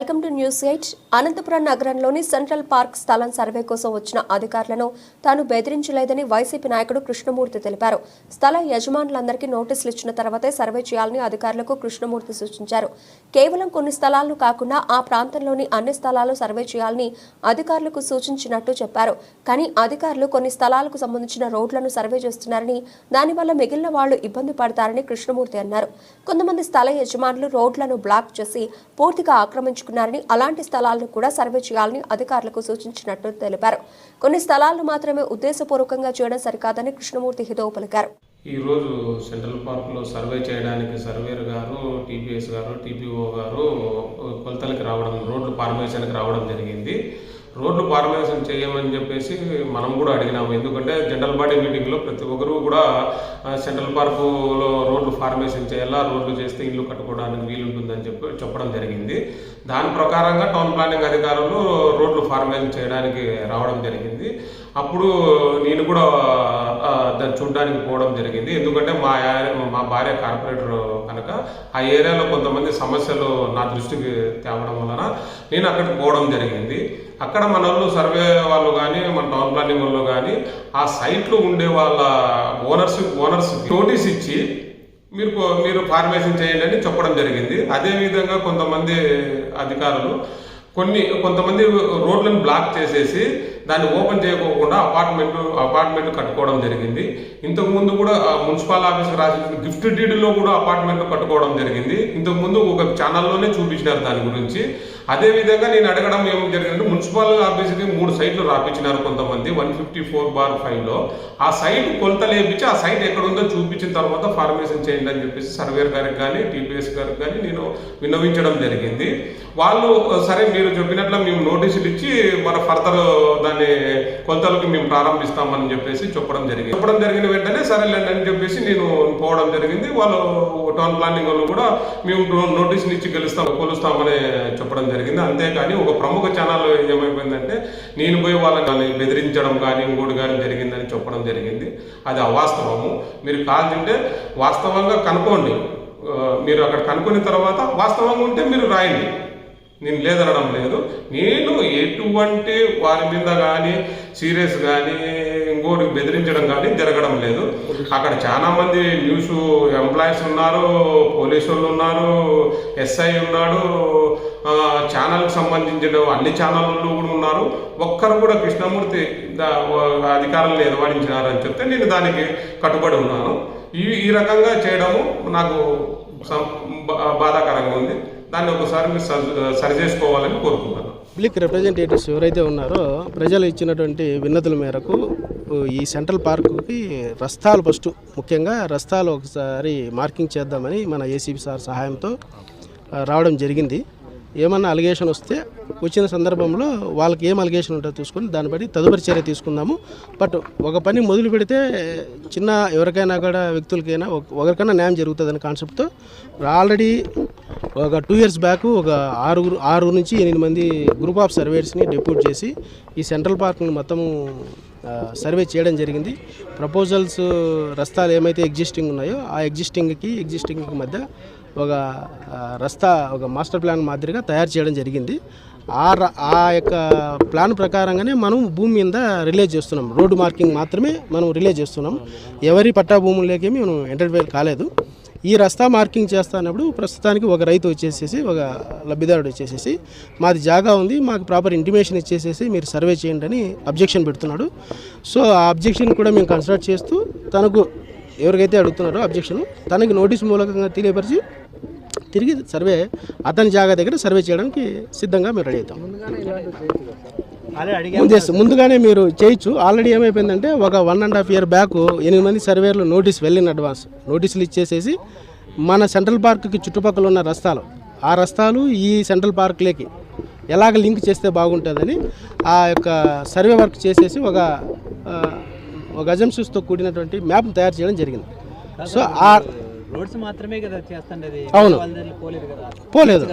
Welcome to news eight. Anantapuram నగరంలోని central park స్థలం survey కోసం వచ్చిన అధికారులను తాను బెదిరించలేదని వైసీపీ నాయకుడు కృష్ణమూర్తి తెలిపారు. స్థల యజమానులందరికీ నోటీసులు ఇచ్చిన తర్వాతే సర్వే చేయాలని అధికారులకు కృష్ణమూర్తి సూచించారు. కేవలం కొన్ని స్థలాలను కాకుండా ఆ ప్రాంతంలోని అన్ని స్థలాలు సర్వే చేయాలని అధికారులకు సూచించినట్టు చెప్పారు. కానీ అధికారులు కొన్ని స్థలాలకు సంబంధించిన రోడ్లను సర్వే చేస్తున్నారని దానివల్ల మిగిలిన వాళ్ళు ఇబ్బంది పడతారని కృష్ణమూర్తి అన్నారు. కొంతమంది స్థల యజమానులు రోడ్లను బ్లాక్ చేసి పూర్తిగా ఆక్రమించు ఆక్రమించుకున్నారని అలాంటి స్థలాలను కూడా సర్వే చేయాలని అధికారులకు సూచించినట్టు తెలిపారు. కొన్ని స్థలాలను మాత్రమే ఉద్దేశపూర్వకంగా చేయడం సరికాదని కృష్ణమూర్తి హితవు పలికారు. ఈరోజు సెంట్రల్ పార్క్లో సర్వే చేయడానికి సర్వేర్ గారు టీపీఎస్ గారు టీపీఓ గారు కొలతలకి రావడం రోడ్లు ఫార్మేషన్కి రావడం జరిగింది. రోడ్లు ఫార్మేషన్ చేయమని చెప్పేసి మనం కూడా అడిగినాము. ఎందుకంటే జనరల్ బాడీ మీటింగ్లో ప్రతి ఒక్కరూ కూడా సెంట్రల్ పార్కులో రోడ్లు ఫార్మేషన్ చేయాలా రోడ్లు చేస్తే ఇల్లు కట్టుకోవడానికి వీలుంటుందని చెప్పి చెప్పడం జరిగింది. దాని ప్రకారంగా టౌన్ ప్లానింగ్ అధికారులు రోడ్లు ఫార్మేషన్ చేయడానికి రావడం జరిగింది. అప్పుడు నేను కూడా దాన్ని చూడడానికి పోవడం జరిగింది. ఎందుకంటే మా మా భార్య కార్పొరేటర్ కనుక ఆ ఏరియాలో కొంతమంది సమస్యలు నా దృష్టికి తేవడం వలన నేను అక్కడికి పోవడం జరిగింది. అక్కడ మన వాళ్ళు సర్వే వాళ్ళు కానీ మన టౌన్ ప్లానింగ్ వాళ్ళు కానీ ఆ సైట్లో ఉండే వాళ్ళ ఓనర్స్ ఓనర్స్ నోటీస్ ఇచ్చి మీరు మీరు ఫార్మేషన్ చేయండి అని చెప్పడం జరిగింది. అదేవిధంగా కొంతమంది అధికారులు కొన్ని కొంతమంది రోడ్లను బ్లాక్ చేసేసి దాన్ని ఓపెన్ చేయకోకుండా అపార్ట్మెంట్ అపార్ట్మెంట్ కట్టుకోవడం జరిగింది. ఇంతకు ముందు కూడా మున్సిపల్ ఆఫీస్కి రాసిన గిఫ్ట్ డీడ్లో కూడా అపార్ట్మెంట్ కట్టుకోవడం జరిగింది. ఇంతకు ముందు ఒక ఛానల్లోనే చూపించినారు దాని గురించి. అదే విధంగా నేను అడగడం ఏం జరిగిందంటే మున్సిపల్ ఆఫీస్కి మూడు సైట్లు రాపించినారు కొంతమంది వన్ ఫిఫ్టీ ఫోర్ బార్ ఫైవ్లో. ఆ సైట్ కొలతలు వేపించి ఆ సైట్ ఎక్కడ ఉందో చూపించిన తర్వాత ఫార్మేషన్ చేయండి అని చెప్పేసి సర్వేర్ గారికి కానీ టీపీఎస్ గారికి కానీ నేను విన్నవించడం జరిగింది. వాళ్ళు సరే మీరు చెప్పినట్లు మేము నోటీసులు ఇచ్చి మన ఫర్దర్ దాన్ని కొలతలకు మేము ప్రారంభిస్తామని చెప్పేసి చెప్పడం జరిగింది. చెప్పడం జరిగిన వెంటనే సరేలేండి అని చెప్పేసి నేను పోవడం జరిగింది. వాళ్ళు టౌన్ ప్లానింగ్ వాళ్ళు కూడా మేము నోటీసులు ఇచ్చి గెలుస్తాం కొలుస్తామని చెప్పడం జరిగింది. జరిగింది. అంతేకాని ఒక ప్రముఖ ఛానల్లో ఏమైపోయిందంటే నేను పోయి వాళ్ళని బెదిరించడం కానీ ఇంకోటి కానీ జరిగిందని చెప్పడం జరిగింది. అది అవాస్తవము. మీరు కాల్ తింటే వాస్తవంగా కనుక్కోండి. మీరు అక్కడ కనుక్కున్న తర్వాత వాస్తవంగా ఉంటే మీరు రాయండి. నేను లేదనడం లేదు. నేను ఎటువంటి వారి మీద కానీ సీరియస్ కానీ ఇంకోటి బెదిరించడం కానీ జరగడం లేదు. అక్కడ చాలామంది న్యూస్ ఎంప్లాయీస్ ఉన్నారు పోలీసు వాళ్ళు ఉన్నారు ఎస్ఐ ఉన్నాడు ఛానల్కి సంబంధించిన అన్ని ఛానళ్ళు కూడా ఉన్నారు. ఒక్కరు కూడా కృష్ణమూర్తి అధికారులను నిర్వహించినారని చెప్తే నేను దానికి కట్టుబడి ఉన్నాను. ఈ ఈ రకంగా చేయడము నాకు బాధాకరంగా ఉంది. దాన్ని ఒకసారి మీరు సరి చేసుకోవాలని కోరుకుంటున్నాను. పబ్లిక్ రిప్రజెంటేటివ్స్ ఎవరైతే ఉన్నారో ప్రజలు ఇచ్చినటువంటి విన్నతుల మేరకు ఈ సెంట్రల్ పార్కుకి రస్తాలు ఫస్ట్ ముఖ్యంగా రస్తాలు ఒకసారి మార్కింగ్ చేద్దామని మన ఏసీబీ సార్ సహాయంతో రావడం జరిగింది. ఏమన్నా అలిగేషన్ వస్తే వచ్చిన సందర్భంలో వాళ్ళకి ఏం అలిగేషన్ ఉంటుందో చూసుకొని దాన్ని బట్టి తదుపరి చర్య తీసుకుందాము. బట్ ఒక పని మొదలు పెడితే చిన్న ఎవరికైనా కూడా వ్యక్తులకైనా ఒకరికైనా న్యాయం జరుగుతుందనే కాన్సెప్ట్తో ఆల్రెడీ ఒక టూ ఇయర్స్ బ్యాక్ ఒక ఆరుగురు ఆరు నుంచి ఎనిమిది మంది గ్రూప్ ఆఫ్ సర్వేయర్స్ని డెప్యూట్ చేసి ఈ సెంట్రల్ పార్క్ని మొత్తము సర్వే చేయడం జరిగింది. ప్రపోజల్స్ రస్తాలు ఏమైతే ఎగ్జిస్టింగ్ ఉన్నాయో ఆ ఎగ్జిస్టింగ్కి ఎగ్జిస్టింగ్కి మధ్య ఒక రస్తా ఒక మాస్టర్ ప్లాన్ మాదిరిగా తయారు చేయడం జరిగింది. ఆ ర- ఆ యొక్క ప్లాన్ ప్రకారంగానే మనం భూమి మీద రిలీజ్ చేస్తున్నాం. రోడ్డు మార్కింగ్ మాత్రమే మనం రిలీజ్ చేస్తున్నాం. ఎవరి పట్టా భూముల్లోకి మనం ఎంటర్టైన్ కాలేదు. ఈ రస్తా మార్కింగ్ చేస్తున్నప్పుడు ప్రస్తుతానికి ఒక రైతు వచ్చేసేసి ఒక లబ్ధిదారుడు వచ్చేసేసి మాది జాగా ఉంది మాకు ప్రాపర్ ఇంటిమేషన్ ఇచ్చేసేసి మీరు సర్వే చేయండి అని అబ్జెక్షన్ పెడుతున్నాడు. సో ఆ అబ్జెక్షన్ కూడా మేము కన్సిడర్ చేస్తూ తనకు ఎవరికైతే అడుగుతున్నారో అబ్జెక్షన్ తనకి నోటీస్ మూలకంగా తెలియపరిచి తిరిగి సర్వే అతని జాగా దగ్గర సర్వే చేయడానికి సిద్ధంగా మేము రెడీ అవుతాం. ముందే ముందుగానే మీరు చేయొచ్చు. ఆల్రెడీ ఏమైపోయిందంటే ఒక one and half year back ఎనిమిది మంది సర్వేర్లు నోటీస్ వెళ్ళిన అడ్వాన్స్ నోటీసులు ఇచ్చేసేసి మన సెంట్రల్ పార్క్కి చుట్టుపక్కల ఉన్న రస్తాలు. ఆ రస్తాలు ఈ సెంట్రల్ పార్క్లోకి ఎలాగ లింక్ చేస్తే బాగుంటుందని ఆ యొక్క సర్వే వర్క్ చేసేసి ఒక ఒక అజంప్షన్స్తో కూడినటువంటి మ్యాప్ తయారు చేయడం జరిగింది. సో ఆ రోడ్స్ మాత్రమే కదా చేస్తుండేది. అవును. పోలేదు.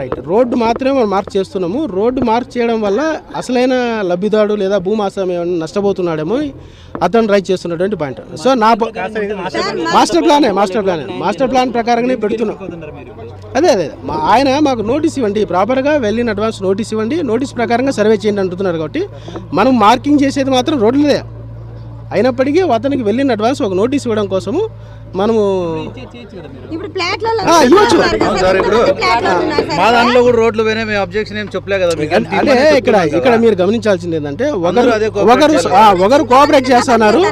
రైట్ రోడ్డు మాత్రమే మనం మార్క్ చేస్తున్నాము. రోడ్డు మార్క్ చేయడం వల్ల అసలైన లబ్ధిదారుడు లేదా భూమాసం ఏమైనా నష్టపోతున్నాడేమో అతను రైట్ చేస్తున్నటువంటి పాయింట్. సో నా మాస్టర్ ప్లానే మాస్టర్ ప్లానే మాస్టర్ ప్లాన్. ప్రకారంగానే పెడుతున్నాం. అదే అదే. మా ఆయన మాకు నోటీస్ ఇవ్వండి ప్రాపర్గా వెళ్ళిన అడ్వాన్స్ నోటీస్ ఇవ్వండి నోటీస్ ప్రకారంగా సర్వే చేయండి అంటున్నారు కాబట్టి మనం మార్కింగ్ చేసేది మాత్రం రోడ్లదే. అయినప్పటికీ అతనికి వెళ్ళిన అడ్వాన్స్ ఒక నోటీస్ ఇవ్వడం కోసము మనము మా దాంట్లో కూడా రోడ్లు పోయినా మేము అబ్జెక్షన్ ఏం చెప్పలే కదా మీకు అంటే ఇక్కడ ఇక్కడ మీరు గమనించాల్సింది ఏంటంటే ఒకరు ఒకరు ఆ, ఒకరు కోఆపరేట్ చేస్తున్నారు.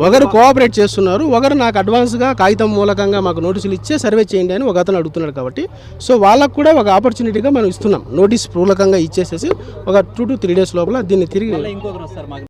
ఒకరు కోఆపరేట్ చేస్తున్నారు. ఒకరు నాకు అడ్వాన్స్గా కాగితం మూలకంగా మాకు నోటీసులు ఇచ్చే సర్వే చేయండి అని ఒక అతను అడుగుతున్నాడు కాబట్టి. సో వాళ్ళకు కూడా ఒక ఆపర్చునిటీగా మనం ఇస్తున్నాం. నోటీస్ పూలకంగా ఇచ్చేసేసి ఒక టూ టు త్రీ డేస్ లోపల దీన్ని తిరిగి